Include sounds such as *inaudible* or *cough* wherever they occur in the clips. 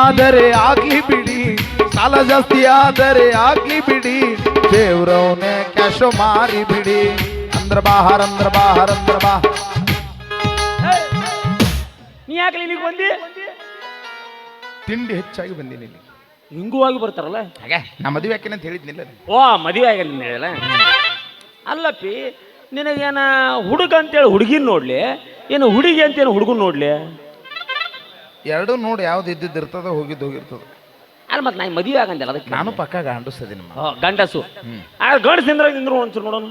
ಆದರೆ ಆಗ್ಲಿ ಬಿಡಿ. ಸಾಲ ಜಾಸ್ತಿ ಆದರೆ ಆಗ್ಲಿ ಬಿಡಿ ದೇವ್ರವನೇ ಕ್ಯಾಶೋ ಮಾರಿ ಬಿಡಿ ಅಂದ್ರ ಬಾಹರ್ ಅಂದ್ರ ಬಾಹರ್. ಅಂದ್ರ ಬಾ ನೀ ಯಾಕೆ ಇಲ್ಲಿಗೆ ಬಂದಿ? ತಿಂಡಿ ಹೆಚ್ಚಾಗಿ ಬಂದೀನಿ ಇಲ್ಲಿ. ಹಿಂಗೂ ಆಗಿ ಬರ್ತಾರಲ್ಲ? ಹಾಗೆ ನಾ ಮದುವೆ ಹಾಕಿನ ಅಂತ ಹೇಳಿದ್ನಿಲ್ಲ ಓ ಮದುವೆ ಆಗಲ್ಲ ನೀನ್ ಹೇಳಲ್ಲ ಅಲ್ಲಪ್ಪಿ ನಿನಗೇನ ಹುಡುಗ ಅಂತೇಳಿ ಹುಡುಗಿನ ನೋಡ್ಲಿ? ಏನು ಹುಡುಗಿ ಅಂತೇನು ಹುಡುಗನ್ ನೋಡ್ಲಿ? ಎರಡು ನೋಡಿ ಯಾವ್ದು ಇದ್ದಿದ್ದು ಇರ್ತದ ಹೋಗಿದ್ದು ಹೋಗಿರ್ತದೆ. ಅಲ್ಲ ಮತ್ತೆ ನಾನು ಮದುವೆ ಆಗಂದಿಲ್ಲ ಅದಕ್ಕೆ. ನಾನು ಪಕ್ಕ ಗಂಡಸ ಓ, ಗಂಡಸು. ಆ ಗಂಡಸ ನಿಂದ್ರ ನಿಂದ್ರು ಒಂಚೂರು ನೋಡೋಣ.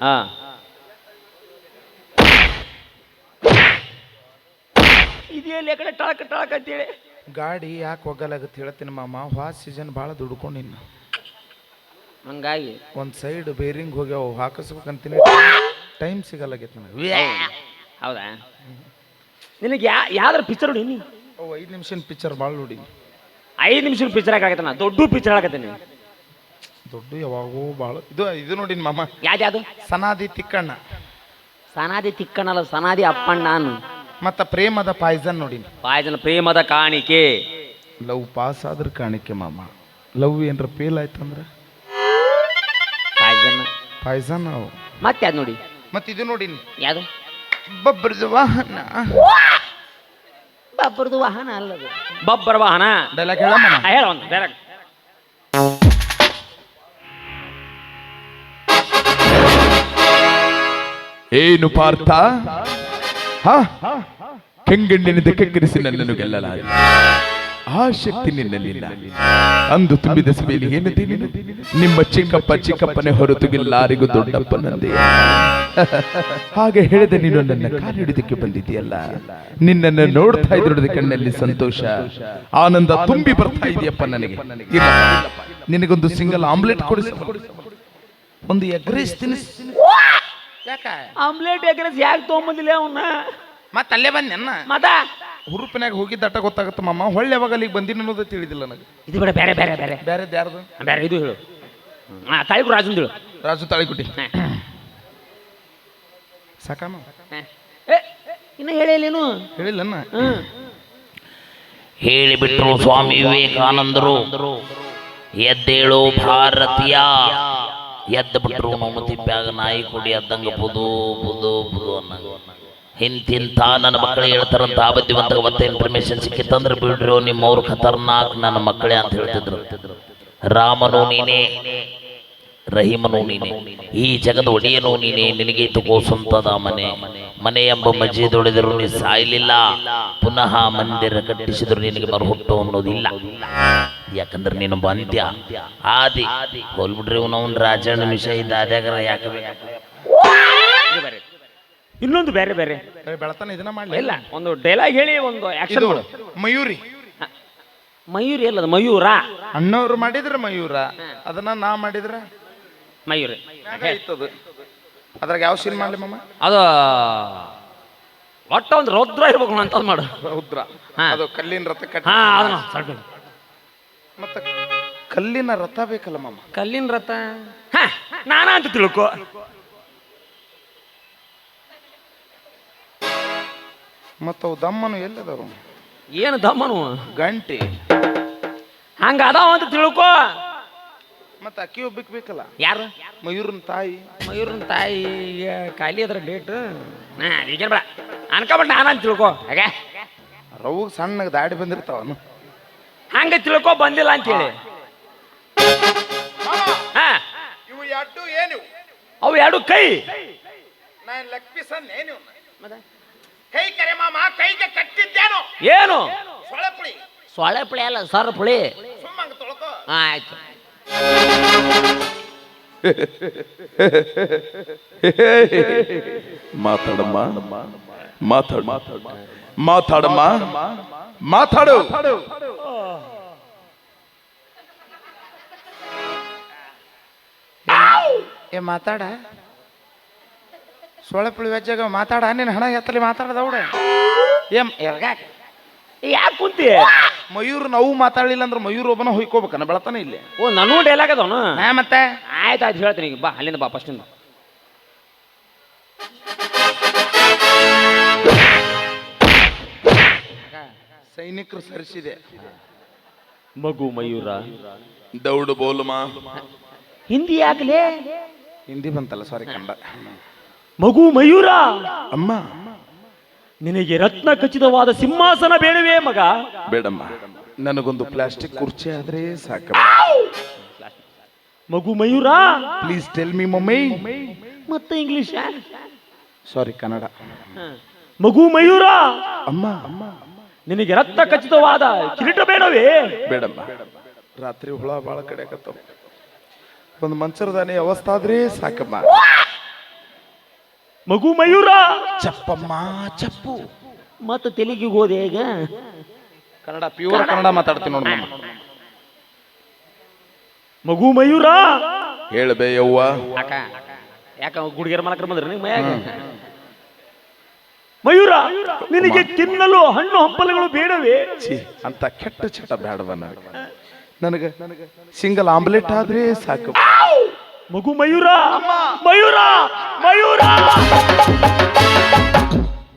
ಹಾ. ಇದೆಯಲ್ಲಿ ಕಡೆ ಟಳಕ ಟಳಕ ಅಂತೇಳಿ. ಗಾಡಿ ಯಾಕೆ ಒಗ್ಗಲಾಗತ್ತೆ ಹೇಳ್ತೀನಿ ಮಾಮ. ಹಾ ಸೀಸನ್ ಭಾಳ ದುಡ್ಕೊಂಡಿನ ಹಂಗಾಗಿ. ಒಂದು ಸೈಡ್ ಬೇರಿಂಗ್ ಹೋಗ್ಯಾವ ಹಾಕಿಸ್ಬೇಕಂತೀನಿ. ಟೈಮ್ ಸಿಗಲ್ಲಾಗೈತೆ ನನಗೆ. ಹೌದಾ? ನಿನಗೆ ಯಾ ಯಾವ್ದಾರ ಪಿಕ್ಚರ್ ನೋಡಿ ನೀ. ಅವು ಐದು ನಿಮಿಷದ ಪಿಕ್ಚರ್ ಭಾಳ ನೋಡಿ. ಐದು ನಿಮಿಷದ ಪಿಕ್ಚರ್ ಹಾಕಾಗತ್ತೆ ನಾ. ದೊಡ್ಡ ಪಿಕ್ಚರ್ ಹಾಕತ್ತೀನಿ ದೊಡ್ಡ ಯಾವಾಗೋ ಭಾಳ ಇದು ಇದು ನೋಡಿ ಮಾಮ. ಯಾವ್ದು ಸನಾದಿ ತಿಕ್ಕಣ್ಣ. ಸನಾದಿ ತಿಕ್ಕಣ್ಣಲ್ಲ ಸನಾದಿ ಅಪ್ಪಣ್ಣ ನಾನು. ಮತ್ತು ಪ್ರೇಮದ ಪಾಯ್ಸನ್ ನೋಡಿ ಪಾಯ್ಸನ್ ಪ್ರೇಮದ ಕಾಣಿಕೆ. ಲವ್ ಪಾಸ್ ಆದ್ರೆ ಕಾಣಿಕೆ ಮಾಮ. ಲವ್ ಏನ್ರ ಫೇಲ್ ಆಯ್ತಂದ್ರೆ? ಪಾಯ್ಸನ್ ಪಾಯ್ಸನ್ ಅವು. ಮತ್ತೆ ಯಾವ್ದು ನೋಡಿ? ಮತ್ತೆ ಇದು ನೋಡಿ ಯಾವುದು? ಬಬ್ರದ ವಾಹನ. ಬಬ್ಬರದು ವಾಹನ ಅಲ್ಲದು. ಬಬ್ಬರ ವಾಹನ? ಡೈಲಾಗ್ ಹೇಳ ಮಾಮ ಆ, ಹೇಳ ಒಂದು ಬೇರೆ ಏನು ಪಾರ್ಥ? ಹ? ಕೆಂಗಣ್ಣಿನಿಂದ ಕೆಕ್ಕರಿಸಿ ನನ್ನನ್ನು ಗೆಲ್ಲಲಾರೆ ಆ ಶಕ್ತಿ ನಿನ್ನಲ್ಲಿಲ್ಲ. ಅಂದು ತುಂಬಿದ ಸಭೆಯಲ್ಲಿ ಏನಂತೆ ನೀನು? ನಿಮ್ಮ ಚಿಕ್ಕಪ್ಪ ಚಿಕ್ಕಪ್ಪನೇ ಹೊರತು ಗಿಲ್ಲಾರಿಗೂ ದೊಡ್ಡಪ್ಪನಂದೆ *laughs* ಹಾಗೆ ಹೇಳಿದ ನೀನು ನನ್ನ ಕಾಲಿಡಿದಕ್ಕೆ ಬಂದಿದೆಯಲ್ಲ ನಿನ್ನನ್ನು ನೋಡ್ತಾ ಇದ್ರೊಡದ ಕಣ್ಣಲ್ಲಿ ಸಂತೋಷ. ಆನಂದ ತುಂಬಿ ಬರ್ತಾ ಇದೆಯಪ್ಪ ನನಗೆ. ನಿನಗೊಂದು ಸಿಂಗಲ್ ಆಮ್ಲೆಟ್ ಕೊಡಿಸ. ಒಂದು ಎಗ್ ರೈಸ್ ತಿನ್ನಿಸ್. ಆಮ್ಲೆಟ್ ಎಗ್ರೆಸ್ ಯಾಕೆ ತೊಗೊಂಬಂದಿಲ್ಲ ಅವನ್ನ? ಮತ್ತೆ ಅಲ್ಲೇ ಬಂದೆನ್ನ ಮತ ಹುರುಪಿನಾಗ ದಟ್ಟ ಗೊತ್ತಾಗುತ್ತೆ ಮಾಮ. ಹೊಳ್ಳೆ ಯಾವಾಗ ಅಲ್ಲಿಗೆ ಬಂದಿನ ಅನ್ನೋದು ತಿಳಿದಿಲ್ಲ ನನಗೆ. ಇದು ಬೇಡ ಬೇರೆ ಬೇರೆ ಬೇರೆ. ಬೇರೆ ಯಾರ್ದು? ಬೇರೆ ಇದು ಹೇಳು. ಹಾ ತಾಳಿಕು ರಾಜು ಹೇಳು ರಾಜು ತಾಳಿಗುಟಿ ಸಾಕಮ್ಮ. ಏ ಇನ್ನು ಹೇಳಿಲ್ಲೇನು ಹೇಳಿಲ್ಲನ್ನ ಹೇಳಿಬಿಟ್ರು ಸ್ವಾಮಿ ವಿವೇಕಾನಂದರು. ಎದ್ದೇಳು ಭಾರತೀಯ. ಎದ್ದ ಬಿಟ್ರು ಮಮತಿ ತಿಪ್ಪಾಗ ನಾಯಿ ಕೊಡಿ ಎದ್ದಂಗೆ ಬುದು ಬುದು ಬುದು ಅನ್ನಂಗ. ಇಂತಿಂತ ನನ್ನ ಮಕ್ಕಳು ಹೇಳ್ತಾರಂತ ಆ ಬಂದಾಗ ಮತ್ತೆ ಇನ್ಫಾರ್ಮೇಶನ್ ಸಿಕ್ಕಿತ್ತಂದ್ರೆ ಬಿಡ್ರು ನಿಮ್ಮವ್ರು ಖತರ್ನಾಕ್ ನನ್ನ ಮಕ್ಕಳೇ ಅಂತ ಹೇಳ್ತಿದ್ರು. ರಾಮನು ನೀನೇ, ರಹೀಮನು ನೀನೆ, ಈ ಜಗದ ಒಡೆಯನು ನೀನೆ, ನಿನಗೆ ತಗೋ ಸ್ವಂತದ ಮನೆ. ಮನೆ ಎಂಬ ಮಜೀದ್ ಹೊಡೆದರು ನೀ ಸಾಯಲಿಲ್ಲ. ಪುನಃ ಮಂದಿರ ಕಟ್ಟಿಸಿದ್ರು ನಿನಗೆ ಮರುಹುಟ್ಟು ಅನ್ನೋದಿಲ್ಲ. ಯಾಕಂದ್ರೆ ನೀನು ಬಂದ್ಯ? ಆದಿ. ಹೋಲ್ಬಿಡ್ರಿ ಅವನವನ್ ರಾಜಣ್ಣ ವಿಷಯ ಇದ್ದ ಯಾಕೆ ಬೇರೆ ಇನ್ನೊಂದು ಬೇರೆ ಬೇರೆ. ಬೆಳತನ ಇದನ್ನ ಮಾಡ್ಲಿ. ಇಲ್ಲ ಒಂದು ಡೈಲಾಗ್ ಹೇಳಿ ಒಂದು ಆಕ್ಷನ್ ಮಾಡು. ಮಯೂರಿ. ಮಯೂರಿ ಅಲ್ಲದ ಮಯೂರ? ಅಣ್ಣವ್ರು ಮಾಡಿದ್ರೆ ಮಯೂರ? ಅದನ್ನ ನಾ ಮಾಡಿದ್ರೆ? ಮಯೂರಿ. ಅದ್ರಾಗ ಯಾವ ಸೀನ್ ಮಾಡ್ಲಿ ಮಮ್ಮ ಅದು ಒಟ್ಟ ಒಂದು ರೌದ್ರ ಇರ್ಬೇಕು ಅಂತ ಮಾಡು. ರೌದ್ರ. ಅದು ಕಲ್ಲಿನ ರಥ ಕಟ್ಟ ಮತ್ತೆ ಕಲ್ಲಿನ ರಥ ಬೇಕಲ್ಲ ಮಮ್ಮ ಕಲ್ಲಿನ ರಥ? ಹಾ ನಾನಾ ಅಂತ ತಿಳ್ಕೊ. ಮತ್ತ ಅವು ದಮ್ಮನು ಎಲ್ಲಿದವು? ಏನು ದಮ್ಮನು? ಗಂಟೆ. ಹಂಗ ಅದಾವ ಅಂತ ತಿಳ್ಕೊ. ಮತ್ತೆ ಅಕ್ಕಿ ಒಬ್ಬಕ್ ಬೇಕಲ್ಲ ಯಾರು? ಮಯೂರನ ತಾಯಿ. ಮಯೂರನ ತಾಯಿ ಖಾಲಿ ಅದ್ರ ಡೇಟ್. ಹಾ ಈಗೇನ್ ಬೇಡ. ಅನ್ಕೊಬಿಟ್ಟು ನಾನು ಅಂತ ತಿಳ್ಕೊ. ಹಾಗೆ ರವ್ಗೆ ಸಣ್ಣಗೆ ದಾಡಿ ಬಂದಿರ್ತಾವನು ಹಂಗ ತಿಳ್ಕೊ ಬಂದಿಲ್ಲ ಅಂತೇಳಿ. ಹಾ. ಇವು ಎರಡು ಏನು ಅವು ಎರಡು ಕೈ. ನಾನು ಲೆಗ್ ಪೀಸ್ ಏನು ಕೈ ಕರೆ ಮಾಮ ಕೈಗೆ ಕಟ್ಟಿದ್ದೇನು? ಏನು? ಸೊಳಪುಳಿ ಸೊಳ್ಳೆ ಪುಳಿ ಅಲ್ಲ ಸರ್ ಪುಳಿ. ಸುಮ್ಮಂಗ ತೊಳ್ಕೊ. ಆಯ್ತು. ಮಾತಾಡಮ್ಮ ಮಾತಾಡ. ಮಾತಾಡಮ್ಮ ಮಾತಾಡು. ಏ ಮಾತಾಡ. ಸೊಳಪುಳಿ ವೆಜ್ಜಾಗ ಮಾತಾಡ ನೀನು ಹಣ ಎತ್ತಲಿ ಮಾತಾಡದ ಅವಡ ಏಮ್ ಎರ್ಗಾಕ್ ಯಾಕೆ ಕುಂತಿ? ಮಯೂರ್ ನಾವು ಮಾತಾಡಲಿಲ್ಲ ಅಂದ್ರೆ ಮಯೂರ್ ಒಬ್ಬನ ಹೊಯ್ಕೋಬೇಕನ ಬೆಳತಾನ ಇಲ್ಲಿ. ಓ ನನಗೂ ಡೈಲಾಗ್ ಅದವನು? ಹಾ ಮತ್ತೆ? ಆಯ್ತು ಆಯ್ತು ಹೇಳ್ತೀನಿ ಈಗ ಬಾ ಅಲ್ಲಿಂದ ಬಾ ಫಸ್ಟಿಂದ ಸೈನಿಕರು ಸರಿಸಿದೆ. ಮಗು ಮಯೂರ. ದೌಡು ಬೋಲುಮಾ? ಹಿಂದಿ ಯಾಕಲೇ? ಹಿಂದಿ ಬಂತಲ್ಲ ಸಾರಿ ಕನ್ನಡ. ಮಗು ಮಯೂರ. ಅಮ್ಮ. ನಿನಗೆ ರತ್ನ ಖಚಿತವಾದ ಸಿಂಹಾಸನ ಬೇಡವೇ ಮಗ? ಬೇಡಮ್ಮ. ನನಗೊಂದು ಪ್ಲಾಸ್ಟಿಕ್ ಕುರ್ಚಿ ಆದ್ರೆ ಸಾಕ ಮಗು Mayura. Please tell me mummy. ಮತ್ತೆ ಇಂಗ್ಲಿಷ್ ಸಾರಿ ಕನ್ನಡ. ಮಗು ಮಯೂರ. ಅಮ್ಮ. ಅಮ್ಮ ನಿನಗೆ ರತ್ನ ಖಚಿತವಾದ ಕಿರೀಟ ಬೇಡವೇ? ಬೇಡಮ್ಮ. ರಾತ್ರಿ ಹುಳ ಬಾಳ ಕಡೆ ಒಂದು ಮಂಚರದಾನಿ ಅವಸ್ಥಾದ್ರೆ ಸಾಕಮ್ಮ. ಮಗು ಮಯೂರ ಚಪ್ಪಮ್ಮ ಚಪ್ಪು. ಮತ್ತೆ ತೆಲುಗಿಗೆ ಹೋದೆ ಈಗ. ಕನ್ನಡ ಪ್ಯೂರ್ ಕನ್ನಡ ಮಾತಾಡ್ತೀನಿ ನೋಡಿ ಮಗು ಮಯೂರ ಹೇಳ್ಬೇ ಯವ್ವ. ಯಾಕ ಯಾಕ ಗುಡಿಗೆರ ಮಲಕ್ರ ಬಂದ್ರ ನೀವು ಮಯಾಗ? ಮಯೂರ ನಿನಗೆ ತಿನ್ನಲು ಹಣ್ಣು ಹಂಪಲುಗಳು ಬೇಡವೇ? ಛೀ ಅಂತ ಕೆಟ್ಟ ಚಟ ಬೇಡವ ನನಗೆ. ನನಗೆ ಸಿಂಗಲ್ ಆಮ್ಲೆಟ್ ಆದ್ರೆ ಸಾಕು. ಮಗು ಮಯೂರ! ಮಯೂರ! ಮಯೂರ!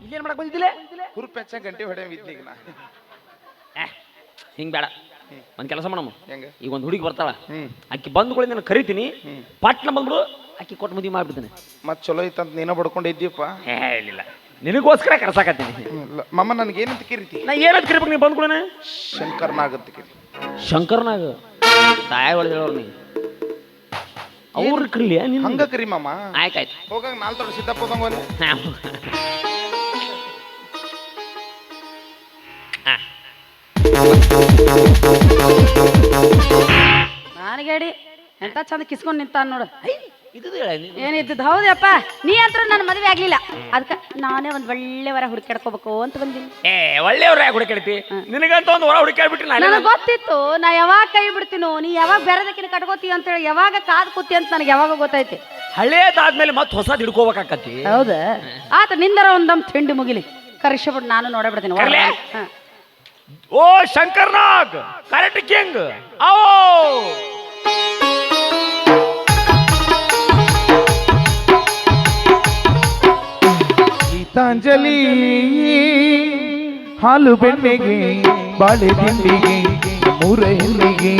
ಇಲ್ಲೇನ್ ಮಾಡಕ್ ಬಂದಿದ್ದಿಲ್ಲ ಹುರುಪೆಚ್ಚ ಗಂಟೆ ಹೊಡೆ ಇದ್ನೀಗ ನಾ. ಹಿಂಗ್ ಬೇಡ. ಒಂದ್ ಕೆಲಸ ಮಾಡಮ್ಮ. ಹೆಂಗ? ಈಗ ಒಂದು ಹುಡುಗಿ ಬರ್ತಾಳ. ಅಕ್ಕಿ ಬಂದ ಕೂಡ ನಾನು ಕರಿತೀನಿ. ಪಟ್ನ ಬಂದ್ಬಿಡು ಆಕಿ ಕೊಟ್ಟು ಮದುವೆ ಮಾಡ್ಬಿಡ್ತೀನಿ. ಮತ್ ಚಲೋ ಅಂತ ನೀನ ಬಡ್ಕೊಂಡಿದ್ದೀಪ್ಪ ಏ ಇಲ್ಲ ನಿನಗೋಸ್ಕರ ಕರ್ಸಾಕತ್ತೀನಿ ಇಲ್ಲ. ಮಮ್ಮ ನನಗೆ ಏನಂತ ಕಿರಿತಿ? ನಾ ಏನಂತ ಕರಿಬೇಕು ನೀವು ಶಂಕರ್ನಾಗ್ ಅಂತ ಕಿರಿ ಶಂಕರ್ನಾಗ? ತಾಯಿ ಒಳಗೆ ಹೇಳೋರು ನೀ. ಅವ್ರ ಕರಿಲಿ ಹಂಗ ಕರಿ ಮಾಮ. ಆಯ್ತಾಯ್ತು. ಹೋಗಂಗ ನಾಲ್ ತೊಡ ಸಿದ್ದಪ್ಪ ಹೋದಂಗ ಒಲೆ. ನನಗೇಡಿ ಎಂತ ಚಂದ ಕಿಸ್ಕೊಂಡ್ ನಿಂತಾನ ನೋಡು. ಹೇಳ. ಏನಿದ್ದು ಹೌದಪ್ಪ ನೀ ಅಂತ ನನ್ನ ಮದುವೆ ಆಗ್ಲಿಲ್ಲ. ಅದಕ್ಕೆ ನಾನೇ ಒಂದ್ ಒಳ್ಳೆ ವರ ಹುಡುಕಾಡ್ಕೋಬೇಕು ಅಂತ ಬಂದಿನಿ. ಏ ಒಳ್ಳೆಯವ್ರ ಯಾಕೆ ಹುಡುಕಾಡ್ತಿ ನಿನಗಂತ ಒಂದು ಹೊರ ಹುಡುಕಾಡ್ಬಿಟ್ರಿ ನಾನು ನನಗೆ ಗೊತ್ತಿತ್ತು ನಾ ಯಾವಾಗ ಕೈ ಬಿಡ್ತೀನೋ ನೀ ಯಾವಾಗ ಬೇರೆದಕ್ಕಿನ ಕಟ್ಕೋತಿ ಅಂತ ಹೇಳಿ ಯಾವಾಗ ಕಾದ್ ಕೂತಿ ಅಂತ ನನಗೆ ಯಾವಾಗ ಗೊತ್ತೈತಿ. ಹಳೇದಾದ್ಮೇಲೆ ಮತ್ತೆ ಹೊಸದ್ ಹಿಡ್ಕೋಬೇಕಾಕತಿ ಹೌದಾ. ಆತ ನಿಂದರ ಒಂದಮ್ ತಿಂಡಿ ಮುಗಿಲಿ. ಕರಿಸ್ಬಿಟ್ಟು ನಾನು ನೋಡಬಿಡ್ತೀನಿ. ಕರ್ಲೆ? ಓ ಶಂಕರ್ನಾಗ್ ಕರೆಕ್ಟ್ ಕಿಂಗ್ ಓ ಗೀತಾಂಜಲಿ. ಹಾಲು ಬೆಣ್ಣೆಗೆ, ಬಾಳೆ ದಿಂಡಿಗೆ ಮೂರ ಹೆಣ್ಣಿಗೆ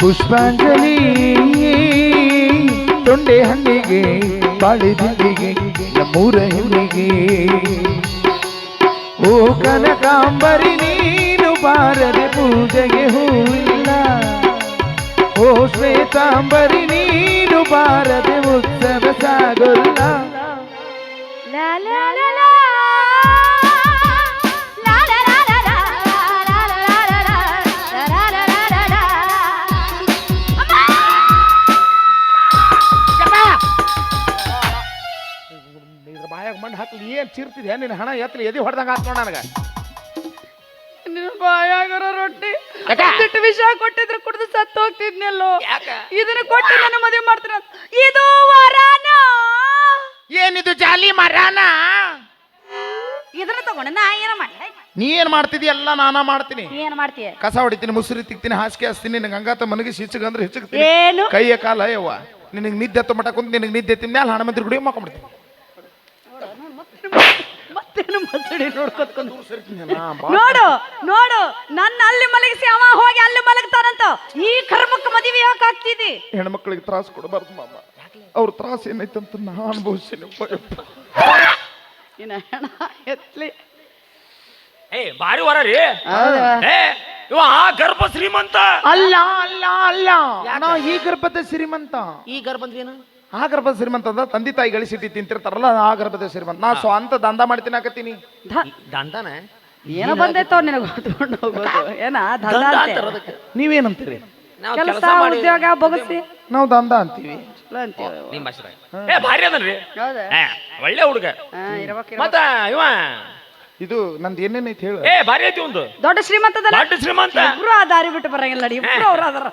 ಪುಷ್ಪಾಂಜಲಿ. ತೊಂಡೆ ಹಣ್ಣಿಗೆ, ಬಾಳೆ ದಿಂಡಿಗೆ ಮೂರ ಓ ಕನಕಾಂಬರಿ, ನೀನು ಬಾರದೆ ಪೂಜೆಗೆ ಹೂವಿಲ್ಲ. ಓ ಶ್ವೇತಾಂಬರಿ ನೀನು ಬಾರದೆ ಉತ್ಸವ ಸಾಗೊಲ್ಲ ಬಾಯಾಗ ಮಣ್ಣು ಹಾಕ್ಲಿ ಏನ್ ಚಿರ್ತಿದ್ಯಾ ನಿನ್ನ ಹಣ ಎತ್ತಲಿ ಎದಿ ಹೊಡೆದಂಗ ಆತ್ ನನಗ ನಿನ್ನ ಬಾಯಾಗರ ರೊಟ್ಟಿ ಒಂದಿಟ್ಟು ವಿಷ ಕೊಟ್ಟಿದ್ರು ಕುಡಿದು ಸತ್ತು ಹೋಗ್ತಿದ್ನಲ್ಲೋ? ಇದನ್ನ ಕೊಟ್ಟು ನನ್ನ ಮದುವೆ ಮಾಡ್ತಾರ ಇದು ವರಾನ! ಏನಿದು ಜಾಲಿ ಮರಾನ? ಇದನ್ನ ತಗೊಂಡ ನಾ ಏನ ಮಾಡಿ ನೀ ಏನ್ ಮಾಡ್ತಿದಿ ಎಲ್ಲ ನಾನಾ ಮಾಡ್ತೀನಿ. ಏನ್ ಮಾಡ್ತೀಯ? ಕಸ ಹೊಡಿತೀನಿ ಮುಸುರಿ ತಿಕ್ತೀನಿ ಹಾಸಿಗೆ ಹಾಸ್ತೀನಿ ನಿನಗೆ ಹಂಗಾತ ಮನಗೆ ಹಿಚ್ಚಗಂದ್ರೆ ಅಂದ್ರೆ ಏನು? ಕೈಯ ಕಾಲ ಯವ್ವ. ನಿನಗೆ ನಿದ್ದೆ ತೊಮಟ ಮಟ ಕುಂತ ನಿನಗೆ ನಿದ್ದೆ ತಿಂದ ಅಲ್ಲಿ ಹಣ ಮಂತ್ರಿ ಗುಡಿ ಮಾಡ್ಕೊಂಡ್ಬಿಡ್ತೀನಿ ಮತ್ತೇನು ಮಸಡಿ ನೋಡ್ಕೊತ್ಕೊಂಡು ನೋಡು ನೋಡು ನನ್ನ ಅಲ್ಲಿ ಮಲಗಿಸಿ ಅವ ಹೋಗಿ ಅಲ್ಲಿ ಮಲಗ್ತಾನಂತ. ಈ ಕರ್ಮಕ್ಕೆ ಮದುವೆ ಯಾಕೆ ಆಗ್ತಿದಿ? ಹೆಣ್ಮಕ್ಳಿಗೆ ತ್ರಾಸ ಕೊಡಬಾರ್ದು ಮಾಮ. ಅವ್ರ ತ್ರಾಸ ಏನೈತಂತ ನಾ ಅನುಭವಿಸ್ತೀನಿ ಇನ್ನ ಹೆಣ ಎತ್ಲಿ. ಏ ಬಾರಿ ವರ ರೀ. ಏ ಇವ ಆ ಗರ್ಭ ಶ್ರೀಮಂತ? ಅಲ್ಲ ಅಲ್ಲ ಅಲ್ಲ. ನಾ ಈ ಗರ್ಭದ ಶ್ರೀಮಂತ. ಈ ಗರ್ಭ ಅಂದ್ರೆ ಏನು? ಆ ಗರ್ಭದ ಶ್ರೀಮಂತ ಅಂದ್ರೆ ತಂದೆ ತಾಯಿ ಗಳಿಸಿಟ್ಟು ತಿಂತಿರ್ತಾರಲ್ಲ ಆ ಗರ್ಭದ ಶ್ರೀಮಂತ ನಾ ಸ್ವಂತ ದಂಧ ಮಾಡ್ತೀನಿ ಹಾಕತ್ತೀನಿ ದಂತನ ಏನೋ ಬಂದೈತೋ ನಿನಗೆ ಹೊತ್ಕೊಂಡು ಹೋಗೋದು. ಏನ ದಂಧ ಅಂತೆ. ನೀವೇನಂತೀರಿ? ನಾವು ಕೆಲಸ ಉದ್ಯೋಗ ಬಗಸಿ. ನಾವು ದಂಧ ಅಂತೀವಿ. ಚಲೋ ಅಂತೀವಿ. ನಿಮ್ಮ ಭಾಷೆ ಏ ಭಾರಿ ಅದನ್ರಿ. ಹೌದಾ? ಏ ಒಳ್ಳೆ ಹುಡುಗ. ಹಾ, ಇರ್ಬೇಕು, ಇರ್ಬೇಕು. ಮತ್ತ ಇವ? ಇದು ನಂದು ಏನೇನೈತಿ ಹೇಳು. ಏ ಭಾರಿ ಐತಿ ಒಂದು. ದೊಡ್ಡ ಶ್ರೀಮಂತದಲ್ಲ? ದೊಡ್ಡ ಶ್ರೀಮಂತ. ಇಬ್ರು ಆ ದಾರಿ ಬಿಟ್ಟು ಬರಂಗಿಲ್ಲ ನಡಿ ಇಬ್ರು ಅವ್ರ ಅದಾರ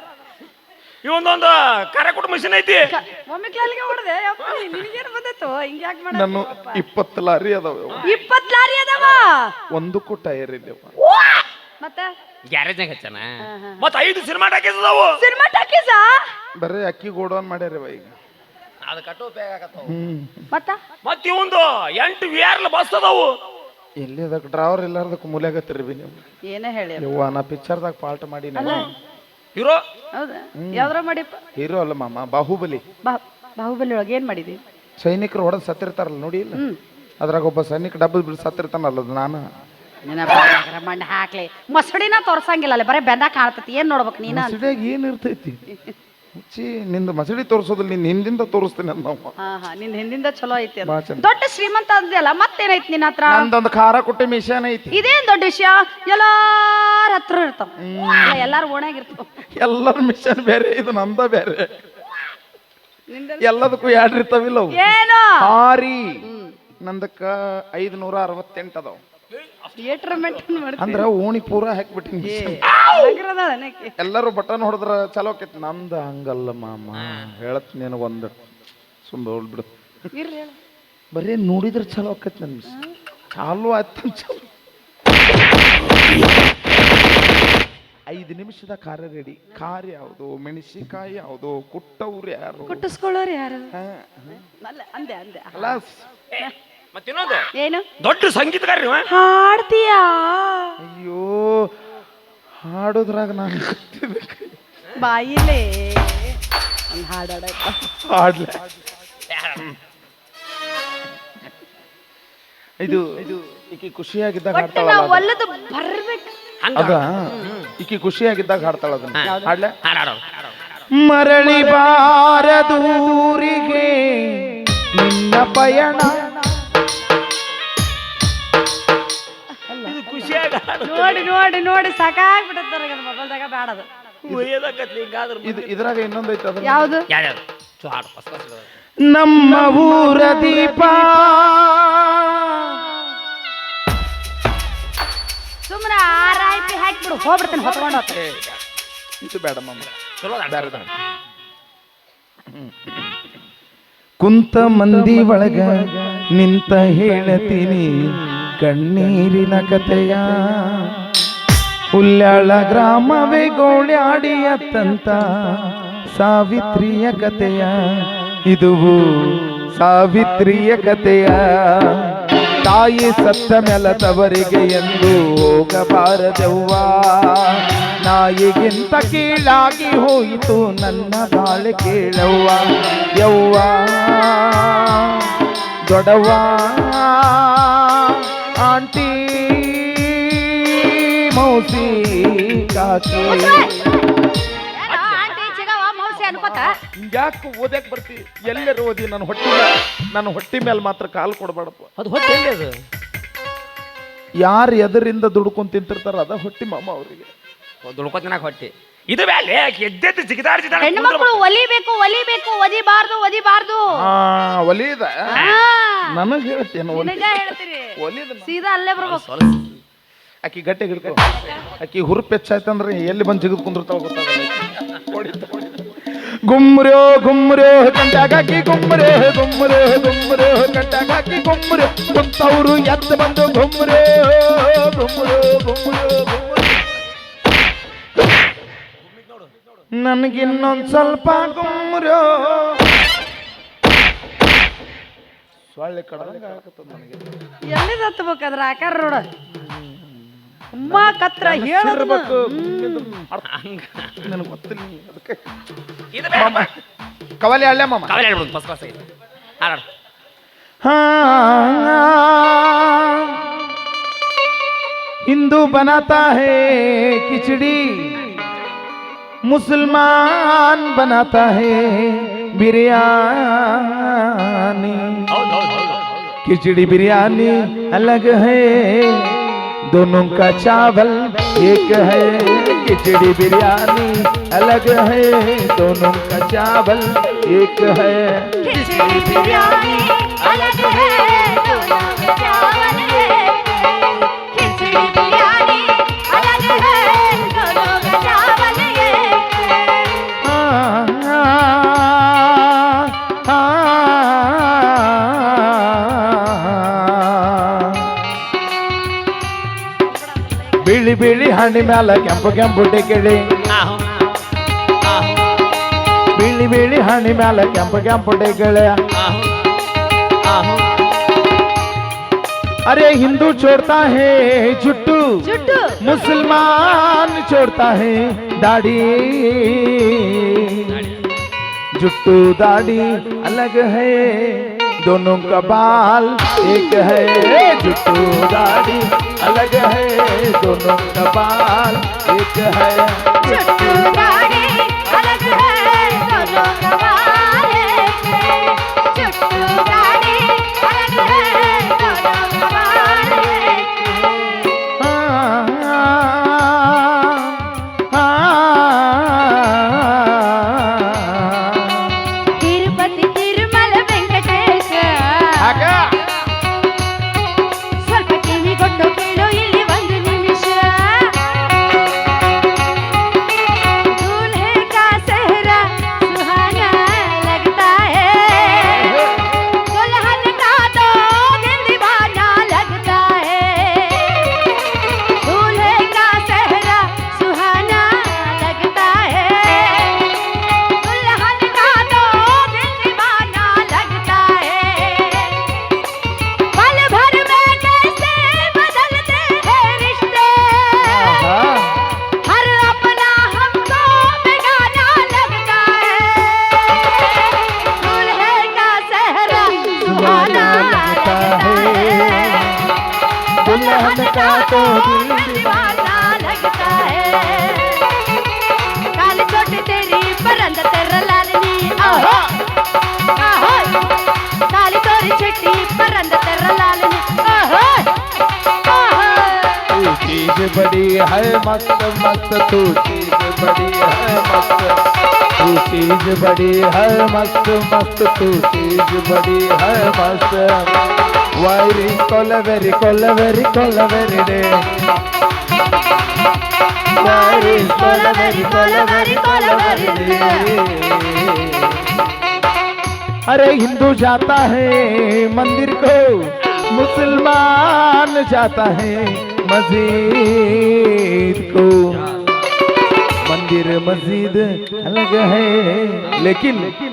ಇವೊಂದೊಂದು ಕರೆ ಕೊಟ್ಟು ಮಷಿನ್ ಐತಿ ಒಮ್ಮೆ ಕ್ಲಾಲಿಗೆ ಹೊಡೆದೆ ನಿನಗೇನು ಬಂದೈತು? ಹಿಂಗ್ ಯಾಕೆ ಮಾಡ ನಾನು ಇಪ್ಪತ್ತು ಲಾರಿ ಅದಾವ ಇಪ್ಪತ್ತು ಲಾರಿ ಅದಾವ? ಒಂದಕ್ಕೂ ಟೈರ್ ನೀವು ಮತ್ತೆ? ಗ್ಯಾರೇಜ್ನಾಗ ಹಚ್ಚನ? ಮತ್ತ ಐದು ಸಿನಿಮಾ ಟಾಕೀಸದಾವು ಸಿನಿಮಾ ಟಾಕೀಸ ಬರೀ ಅಕ್ಕಿ ಗೋಡೌನ್ ಮಾಡ್ಯಾರವ ಈಗ. ಅದು ಕಟ್ಟು ಹ್ಮ್. ಮತ್ತ? ಮತ್ತ ಇವಂದು ಎಂಟು ವಿ ಆರ್ ಬಸ್ ಅದಾವು. ಎಲ್ಲಿ ಅದಕ್ಕೆ ಡ್ರಾವರ್ ಇಲ್ಲಾರ್ದಕ್ಕೆ ಮೂಲೆಗತ್ತಿರಿ ಬಿ ನೀವು. ಏನೇ ಹೇಳಿ ಯವ್ವ ನಾ ಪಿಕ್ಚರ್ದಾಗ ಪಾಲ್ಟ್ ಮಾಡಿ ಇರೋ ಹೌದಾ. ಯಾವ್ದ್ರ ಮಾಡಿ ಹೀರೋ ಅಲ್ಲ ಮಾಮ ಬಾಹುಬಲಿ. ಬಾ ಬಾಹುಬಲಿ ಒಳಗೆ ಏನ್ ಮಾಡಿದಿ? ಸೈನಿಕರು ಹೊಡೆದು ಸತ್ತಿರ್ತಾರಲ್ಲ ನೋಡಿ ಇಲ್ಲ. ಅದ್ರಾಗ ಒಬ್ಬ ಸೈನಿಕ ಡಬ್ಬಲ್ ಬಿಡ್ ಸತ್ತಿರ್ತಾನಲ್ಲ ಅದು ನಾನು. ಮಣ್ಣು ಹಾಕ್ಲಿ. ಮಸಡಿನ ತೋರ್ಸಂಗಿಲ್ಲ ಅಲ್ಲಿ ಬರೀ ಬೆಂದ ಕಾಣ್ತತಿ ಏನ್ ನೋಡ್ಬೇಕು ನೀನ ಏನು ಇರ್ತೈತಿ? ಮುಚ್ಚಿ ನಿಂದು ಮಸಡಿ ತೋರಿಸೋದಿಲ್ಲ ನಿನ್ನ ಹಿಂದಿಂದ ತೋರಿಸ್ತೀನಿ ಅಂತ ನಾವು. ಹಾ ಹಾ ನಿನ್ ಹಿಂದಿಂದ ಚಲೋ ಐತಿ ಅದು. ಭಾಳ ಚಂದ. ದೊಡ್ಡ ಶ್ರೀಮಂತ ಅಂದ್ಯಲ್ಲ ಮತ್ತೇನೈತಿ ನಿನ್ನ ಹತ್ರ? ನಂದೊಂದು ಖಾರ ಕುಟ್ಟಿ ಮಿಷನ್ ಐತಿ. ಇದೇನ್ ದೊಡ್ಡ ವಿಷಯ? ಎಲ್ಲಾರ ಹತ್ರ ಇರ್ತಾವ. ಅಲ್ಲ, ಎಲ್ಲಾರ ಓಣ್ಯಾಗ ಎಲ್ಲರ ಮಿಷನ್ ಬೇರೆ ಇದು ನಂದ ಬೇರೆ. ಎಲ್ಲದಕ್ಕೂ ಎರಡು ಇರ್ತಾವಿಲ್ಲ ಅವು. ಏನು? ಹಾರಿ. ನಂದಕ್ಕ ಐದ್ನೂರ ಅರವತ್ತೆಂಟು ಅದಾವ. ಥಿಯೇಟರ್ ಮೇಂಟೈನ್ ಮಾಡ್ತೀನಿ ಅಂದ್ರ ಓಣಿ ಪೂರ ಹಾಕ್ಬಿಟ್ಟಿನಿ. ಎಲ್ಲರೂ ಬಟನ್ ಹೊಡೆದ್ರ ಚಲೋ ಆಕೈತಿ. ನಂದ ಹಂಗಲ್ಲ ಮಾಮ. ಹೇಳತ್ ನೀನು ಒಂದು ಸುಮ್ಮ ಹೋಗ್ಬಿಡು ಬರೇ ಹೇಳು. ಬರೀ ನೋಡಿದ್ರೆ ಚಲೋ ಆಕೈತಿ ನನ್ ಚಾಲು ಆಯ್ತು ಚಲೋ. ಐದು ನಿಮಿಷದ ಕಾರ್ಯ ರೆಡಿ. ಕಾರ್ ಯಾವುದು? ಮೆಣಸಿಕಾಯಿ ಯಾವುದು? ಕುಟ್ಟವ್ರು ಯಾರು? ಕುಟ್ಟಿಸ್ಕೊಳ್ಳೋರು ಯಾರು? ಹಾ, ಅಂದೆ ಅಂದೆ. ಅಲ್ಲ ಮತ್ತಿನ್ನೊಂದು? ಏನು? ದೊಡ್ಡ ಸಂಗೀತಗಾರ ನೀವು ಹಾಡ್ತೀಯಾ? ಅಯ್ಯೋ ಹಾಡೋದ್ರಾಗ ನಾನು ಬಾಯಿಲೇ. ಒಂದು ಹಾಡಾಡ ಹಾಡ್ಲ. ಇದು ಇದು ಈಕಿ ಖುಷಿಯಾಗಿದ್ದಾಗ ಹಾಡ್ತಾಳ. ಒಲ್ಲದು ಬರ್ಬೇಕು. ಹಂಗ? ಅದ? ಈಕಿ ಖುಷಿಯಾಗಿದ್ದಾಗ ಹಾಡ್ತಾಳ ಅದನ್ನ. ಹಾಡ್ಲೆ? ಮರಳಿ ಬಾರದೂರಿಗೆ ನಿನ್ನ ಪಯಣ ನೋಡಿ ನೋಡಿ ನೋಡಿ ಮೊಬೈಲ್ದಾಗ ಹಿಂಗಾದ್ರ ಇದು ಇದ್ರಾಗ ಇನ್ನೊಂದೈತೆ ಯಾವ್ದು ಯಾವುದು? ಯಾರ್ಯಾರು? ಚು ಹಾಡು ಫಸ್ಟ್ ನಮ್ಮ ಊರ ದೀಪ. ಸುಮ್ಮನೆ ಆರಾಯ್ತಿ ಹಾಕ್ಬಿಡು ಹೋಗ್ಬಿಡ್ತೀನಿ ಹೊತ್ಕೊಂಡು ಹೋಗ್ತೀನಿ. ಇದು ಬೇಡ ಮಮ್ಮ ಚಲೋ ಅದ. ಬೇರೆ ಬೇಡ. ಕುಂತ ಮಂದಿ ಒಳಗ ನಿಂತ ಹೇಳತೀನಿ. ಕಣ್ಣೀರಿನ ಕಥೆಯ ಹುಲ್ಯಾಳ ಗ್ರಾಮವೇ ಗೋಳ್ಯಾಡಿಯತ್ತಂತ ಸಾವಿತ್ರಿಯ ಕಥೆಯ. ಇದುವು ಸಾವಿತ್ರಿಯ ಕಥೆಯ. ತಾಯಿ ಸತ್ತ ಮೆಲತವರಿಗೆ ಎಂದು ಹೋಗಬಾರದವ್ವ. ನಾಯಿಗಿಂತ ಕೀಳಾಗಿ ಹೋಯಿತು ನನ್ನ ಬಾಳೆ ಕೇಳವ್ವ. ಯವ್ವ, ದೊಡವ್ವ ಆಂಟಿ ಮೌಸಿ ಕಾಕಿ. ಯಾಕೆ ಓದಕ್ ಬರ್ತಿ? ಎಲ್ಲರೂ ಓದಿ? ನನ್ನ ಹೊಟ್ಟಿ ನನ್ನ ಹೊಟ್ಟಿ ಮೇಲೆ ಮಾತ್ರ ಕಾಲು ಕೊಡಬೇಡಪ್ಪ ಅದು ಹೊಟ್ಟೆ ಎಲ್ಲಿ ಅದು? ಯಾರು ಎದರಿಂದ ದುಡ್ಕೊಂಡ್ ತಿಂತಿರ್ತಾರ ಅದ ಹೊಟ್ಟಿ ಮಾಮ ಅವರಿಗೆ. ದುಡ್ಕೊತಿನಾಗ ಹೊಟ್ಟೆ. ಇದು ಮೇಲೆ ಎದ್ದೆದ್ದು ಜಿಗಿದಾಡ್ ಜಿಗಿದಾಡ್ ಹೆಣ್ಣು ಮಕ್ಕಳು ಒಲಿಬೇಕು ಒಲಿಬೇಕು ಒದಿಬಾರ್ದು ಒದಿಬಾರ್ದು. ಆ ಒಲಿದ ನನಗೆ ಹೇಳ್ತೇನೆ ನಿನಗ ಹೇಳ್ತೀರಿ. ಒಲಿದ ಸೀದಾ ಅಲ್ಲೇ ಬರ್ಬೇಕು. ಆಕಿ ಗಟ್ಟಿ ಗಿಡ ಆಕಿ ಹುರುಪ್ ಹೆಚ್ಚಾಯ್ತಂದ್ರೆ ಎಲ್ಲಿ ಬಂದು ಜಿಗಿದು ಕುಂದಿರ್ತಾವ ಗೊತ್ತಾಗಲ್ಲ ಗುಮ್ರೋ ಕಂಟಾಕಿ ಗುಮ್ರೋ ಗುಮ್ರೋ ಗುಮ್ರೋ ಗುಮ್ರೆ ಗುಮ್ರೋ ಗುಮ್ರೆ ಕುಂತವ್ರು ಎದ್ದು ಬಂದು ಗುಮ್ರೋ ಗುಮ್ರೆ ಗುಮ್ರೆ ಗುಮ್ರೆ ನನಗಿನ್ನೊಂದ್ ಸ್ವಲ್ಪ ಗುಮ್ರ್ಯೋ ಸೊಳ್ಳೆ ಕಡ್ದಂಗ ಆಗತ್ತದ ನನಗೆ ಎಲ್ಲಿದ್ ಹತ್ಬೇಕಂದ್ರ ಆಕಾರ ನೋಡ ಅಮ್ಮ ಕತ್ರ ಹೇಳೋದು ಇರ್ಬೇಕು ನನಗೆ ಗೊತ್ತಿಲ್ಲ ಅದಕ್ಕೆ ಇದು ಬೇಡ ಮಾಮ ಕವಲೆ ಹಳ್ಳೆ ಮಾಮ ಕವಲೆ ಹೇಳ್ಬಿಡು ಫಸ್ಟ್ ಕ್ಲಾಸ್ ಆಗಿದೆ ಹಾಡಾಡು हाँ हिंदू बनाता है खिचड़ी मुसलमान बनाता है बिरयानी। खिचड़ी बिरयानी अलग है, दोनों का चावल एक है। खिचड़ी बिरयानी अलग है, दोनों का चावल एक है। खिचड़ी बिरयानी अलग है। ಹಣ್ಣಿ ಮ್ಯಾಲ ಕೆಂಪು ಕೆಂಪು ಟಿಕಿಡಿ ಆಹು ಆಹು ಬಿಳಿ ಬಿಳಿ ಹಣ್ಣಿ ಮ್ಯಾಲ ಕೆಂಪು ಕೆಂಪು ಟಿಕಿಳಿ ಆಹು ಆಹು अरे हिंदू छोड़ता है जुट्टू ಜುಟ್ಟು मुसलमान छोड़ता है दाढ़ी जुट्टू दाढ़ी अलग है दोनों का बाल एक है जुटू दाढ़ी, अलग है दोनों का बाल एक है। जुटू दाढ़ी। तो दीवाना लगता है। काल छोटी तेरी परंद लालनी आहो। आहो। काली तोरी परंद लालनी आहो। चीज़ बड़ी है, मस्त मस्त। तू चीज़ बड़ी है, मस्त। तू चीज़ बड़ी है, मस्त मस्त। तू चीज़ बड़ी है, मस्त। వైరి కొలవెరి కొలవెరి కొలవెరి డే వైరి కొలవెరి కొలవెరి కొలవెరి డే अरे हिंदू जाता है मंदिर को मुसलमान जाता है मस्जिद को। मंदिर मस्जिद अलग है लेकिन, लेकिन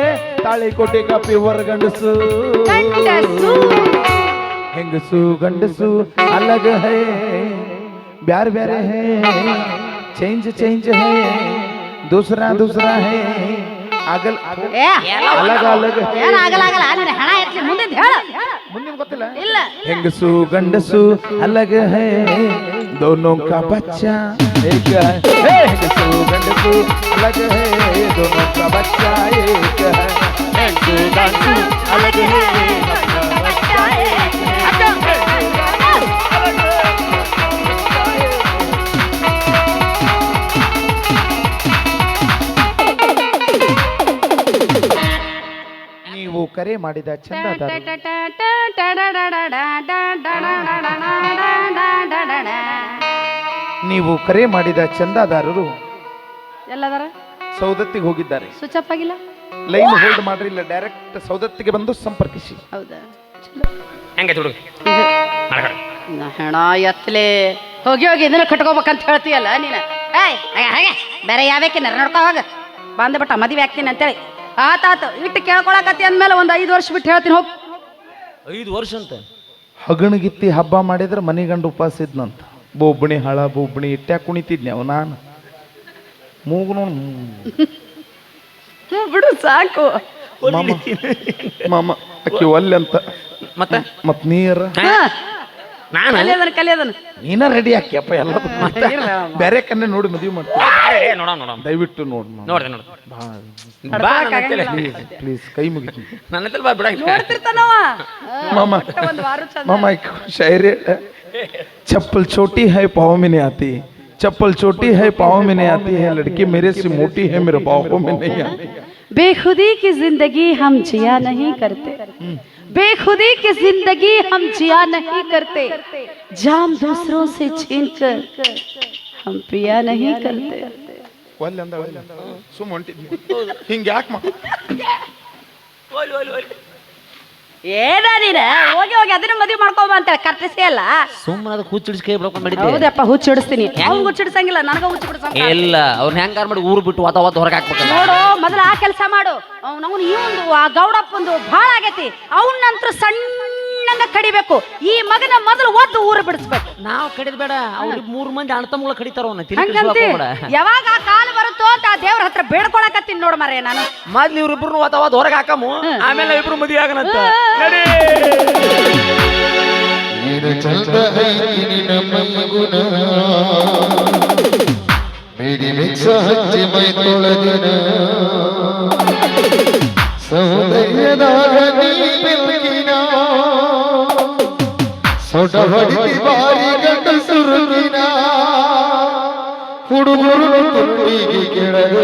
ತಾಳಿಕೋಟೆ का प्योर गंडसु ಗಂಡಸು ಹೆಂಗಸು ಗಂಡಸು अलग है ब्यार ब्यारे है चेंज चेंज है दूसरा दूसरा है अगल ಏ अलग अलग ಏನ್ ಆಗಲ್ಲ ಆಗಲ್ಲ ನಿನ್ನ ಹೆಣ ಎತ್ಲಿ ಮುಂದಿನ ಹೇಳ ಮುಂದೆ ಗೊತ್ತಿಲ್ಲ ಇಲ್ಲ ಹೆಂಗಸು ಗಂಡಸು अलग है दोनों का बच्चा एक है हे, ಹೆಂಗಸು ಗಂಡಸು अलग है दोनों का बच्चा एक है ನೀವು ಕರೆ ಮಾಡಿದ ನೀವು ಕರೆ ಮಾಡಿದ ಚಂದಾದಾರರು ಎಲ್ಲದರ? ಸೌದತ್ತಿಗೆ ಹೋಗಿದ್ದಾರೆ. ಸ್ವಿಚ್ ಆಗಿಲ್ಲ? ಲೈನ್ ಹೋಲ್ಡ್ ಮಾಡ್ರಿ ಇಲ್ಲ ಡೈರೆಕ್ಟ್ ಸೌದತ್ತಿಗೆ ಬಂದು ಸಂಪರ್ಕಿಸಿ. ಹೌದಾ? ಹೆಂಗೆ ಹುಡುಗ? ನಾ ಹೆಣ ಎತ್ತಲೆ ಹೋಗಿ ಹೋಗಿ ಇದನ್ನ ಕಟ್ಕೋಬೇಕಂತ ಹೇಳ್ತೀಯಲ್ಲ ನೀನು? ಏಯ್ ಹಾಗೆ ಹಾಗೆ. ಬೇರೆ ಯಾವ್ಯಾಕಿನ ನೋಡ್ಕೋ ಹೋಗ. ಬಂದ್ಬಿಟ್ಟ ಮದುವೆ ಆಗ್ತೀನಿ ಅಂತೇಳಿ. ಆತಾತು ಇಟ್ಟು ಕೇಳ್ಕೊಳಕತ್ತಿ ಅಂದ್ಮೇಲೆ ಒಂದು ಐದು ವರ್ಷ ಬಿಟ್ಟು ಹೇಳ್ತೀನಿ ಹೋಗಿ. ಐದು ವರ್ಷ ಅಂತ? ಹಗಣಗಿತ್ತಿ ಹಬ್ಬ ಮಾಡಿದ್ರೆ ಮನಿಗಂಡು ಉಪವಾಸ ಇದ್ನಂತ. ಬೊಬ್ಬಣಿ ಹಳ ಬೋಬಣಿ ಇಟ್ಟ್ಯಾಕ ಕುಣಿತಿದ್ನ್ಯಾವ ನಾನು? ಮೂಗು ನೋಡ್ ಬಿಡು ಸಾಕು. ಮಾಮ ಮಾಮ ಅಕ್ಕಿ ಒಲ್ಲೆ ಅಂತ. ಮತ್ತೆ? ಮತ್ ನೀರ ನಾನು? ಕಲಿಯೋದನ್ನ ಕಲಿಯೋದನ್ನ ನೀನ ರೆಡಿ ಹಾಕಿ ಎಲ್ಲ ಮತ್ತೆ ಬೇರೆ ಕನ್ನೆ ನೋಡಿ ಮದುವೆ ಮಾಡ್ತೀವಿ ನೋಡ ನೋಡ ದಯವಿಟ್ಟು ನೋಡಿ ನೋಡಿ ನೋಡ ಬಾ. ಪ್ಲೀಸ್ ಕೈ ಮುಗಿತೀನಿ. ನನ್ನ ಹತ್ರ ಬಾ ಬಿಡಂಗ ನೋಡ್ತಿರ್ತಾನವ. ಮಾಮ ಮಾಮ ಶಾಯರಿ ಚಪ್ಪಲ್ ಚೋಟಿ ಹೈ ಪಾವಮಿನಿ ಆತಿ. चप्पल छोटी है पाँव में नहीं आती चप्पल छोटी है पाँव में नहीं आती है लड़की मेरे से मोटी है मेरे पाँव में नहीं आती बेखुदी की जिंदगी हम जिया नहीं करते बेखुदी की जिंदगी हम जिया नहीं करते जाम दूसरों से छीन कर हम पिया नहीं करते ಸುಮ್ಮ ಹೊಂಟಿದ್ನಿ ಹಿಂಗೆ ಯಾಕೆ *laughs* ಏನ ನೀನ? ಹೋಗಿ ಹೋಗಿ ಅದನ್ನ ಮದುವೆ ಮಾಡ್ಕೊಂಬ ಅಂತ ಕರ್ಟಿಸಿ ಅಲ್ಲ. ಸುಮ್ಮನೆ ಅದು ಹುಚ್ಚಿಡಿಸಿ ಕೈ ಬಿಡ್ಕೊಂಡು ಮಾಡಿದ್ದೆ. ಹೌದಪ್ಪ ಹುಚ್ಚಿಡಿಸ್ತೀನಿ ಅವ್ನು ಹುಚ್ಚಿಡ್ಸಂಗಿಲ್ಲ ನನಗ ಹುಚ್ಚಿಡ್ಸಂಗ ಇಲ್ಲ ಅವ್ನ ಹೆಂಗಾರ ಮಾಡಿ ಊರು ಬಿಟ್ಟು ವಾತ ವಾತ ಹೊರಗೆ ಹಾಕ್ಬೇಕು ನೋಡು ಮೊದಲು ಆ ಕೆಲಸ ಮಾಡು. ಅವನವನು ಈ ಒಂದು ಆ ಗೌಡಪ್ಪಂದು ಭಾಳ ಆಗೈತಿ. ಅವನಂತ್ರ ಸಣ್ಣಂಗ ಕಡಿಬೇಕು. ಈ ಮಗನ ಮೊದಲು ಒದ್ದು ಊರು ಬಿಡಿಸ್ಬೇಕು. ನಾವು ಕಡಿದ್ ಬೇಡ ಅವ್ರಿಗೆ ಮೂರು ಮಂದಿ ಅಣ್ಣ ತಮ್ಮಗಳ ಕಡಿತಾರ ಅವನ್ನ ಹಂಗಂತಿ. ಯಾವಾಗ ಆ ಕಾಲ ಬರುತ್ತೋ ಅಂತ ಆ ದೇವ್ರ ಹತ್ರ ಬೇಡ್ಕೊಳಕತ್ತೀನಿ ನೋಡ್ ಮರೆ ನಾನು. ಮೊದ್ಲು ಇವ್ರಿಬ್ರು ಅಥವಾ ಹೊರಗೆ ಹಾಕಮು ಆಮೇಲೆ ಇಬ್ರು ಮದುವೆ ಆಗನಂತ. ನಡಿ. ನೀನು ಚಂದ ಐತಿ ನಿನ್ನ ಮೈಗುಣ ಮೇಡಿ ಮಿಕ್ಸ ಹಚ್ಚಿ ಮೈ ತೊಳೆದಿನ ಸೌಂದರ್ಯದಾಗ ನೀ ಸೊಟ ಹೊಡಿತಿ ಬಾರಿ ಗಂಡ ಸುರುಗಿನ ಹುಡುಗರು ತುರುಳಿಗೆ ಕೆಳಗ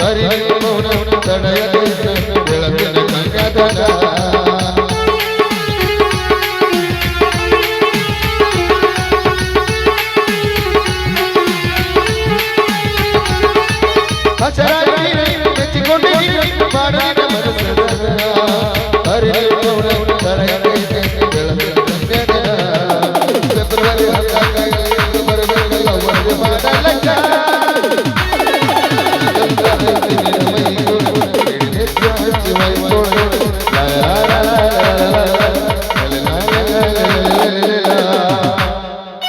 ಕರಿ ತಡೆಯದೆ ಬೆಳಕಿನ ಕನ್ಯಾದಾನ